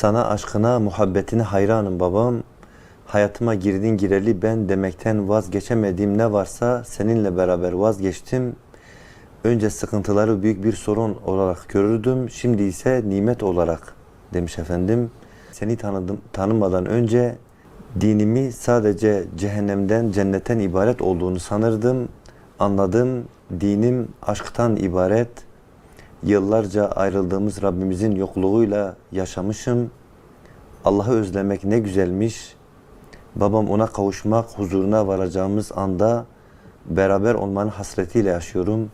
Sana aşkına, muhabbetine hayranım babam. Hayatıma girdin gireli ben demekten vazgeçemediğim ne varsa seninle beraber vazgeçtim. Önce sıkıntıları büyük bir sorun olarak görürdüm. Şimdi ise nimet olarak demiş efendim. Seni tanıdım, tanımadan önce dinimi sadece cehennemden, cennetten ibaret olduğunu sanırdım. Anladım. Dinim aşktan ibaret. Yıllarca ayrıldığımız Rabbimizin yokluğuyla yaşamışım. Allah'ı özlemek ne güzelmiş. Babam ona kavuşmak, huzuruna varacağımız anda beraber olmanın hasretiyle yaşıyorum.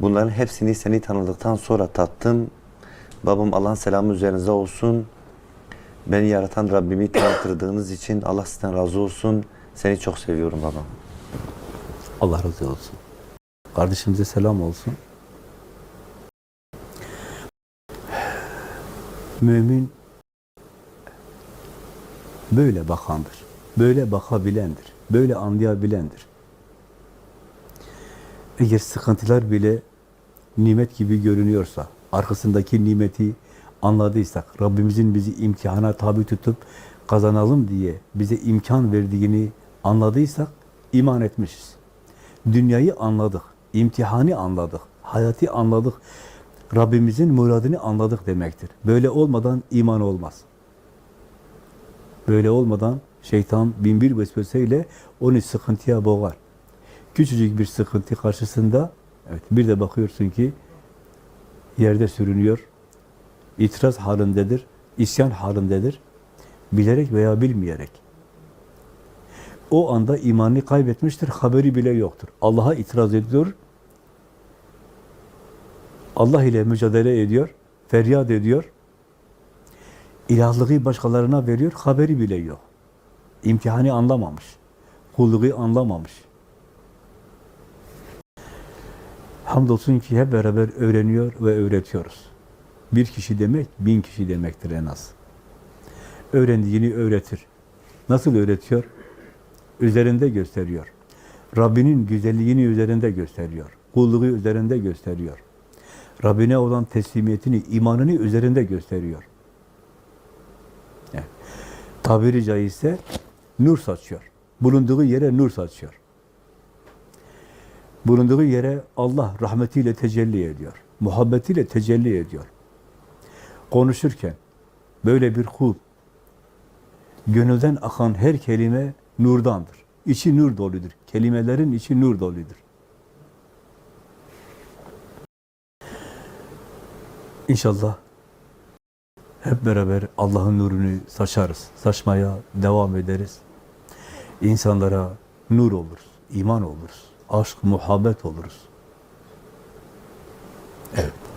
Bunların hepsini seni tanıdıktan sonra tattım. Babam Allah'ın selamı üzerinize olsun. Beni yaratan Rabbimi tanıtırdığınız için Allah sizden razı olsun. Seni çok seviyorum babam. Allah razı olsun. Kardeşimize selam olsun. Mümin böyle bakandır. Böyle bakabilendir. Böyle anlayabilendir. Eğer sıkıntılar bile nimet gibi görünüyorsa, arkasındaki nimeti anladıysak, Rabbimizin bizi imtihana tabi tutup kazanalım diye bize imkan verdiğini anladıysak iman etmişiz. Dünyayı anladık, imtihanı anladık, hayatı anladık, Rabbimizin muradını anladık demektir. Böyle olmadan iman olmaz. Böyle olmadan şeytan bin bir vesveseyle onu sıkıntıya boğar. Küçücük bir sıkıntı karşısında evet bir de bakıyorsun ki yerde sürünüyor, itiraz halindedir, isyan halindedir. Bilerek veya bilmeyerek. O anda imanını kaybetmiştir, haberi bile yoktur. Allah'a itiraz ediyor, Allah ile mücadele ediyor, feryat ediyor, ilahlığı başkalarına veriyor, haberi bile yok. İmtihanı anlamamış, kulluğu anlamamış. Hamdolsun ki hep beraber öğreniyor ve öğretiyoruz. Bir kişi demek, bin kişi demektir en az. Öğrendiğini öğretir. Nasıl öğretiyor? Üzerinde gösteriyor. Rabbinin güzelliğini üzerinde gösteriyor. Kulluğu üzerinde gösteriyor. Rabbine olan teslimiyetini, imanını üzerinde gösteriyor. Evet. Tabiri caizse nur saçıyor. Bulunduğu yere nur saçıyor. Bulunduğu yere Allah rahmetiyle tecelli ediyor. Muhabbetiyle tecelli ediyor. Konuşurken böyle bir kul gönülden akan her kelime nurdandır. İçi nur doludur. Kelimelerin içi nur doludur. İnşallah hep beraber Allah'ın nurunu saçarız. Saçmaya devam ederiz. İnsanlara nur oluruz, iman oluruz, aşk, muhabbet oluruz. Evet.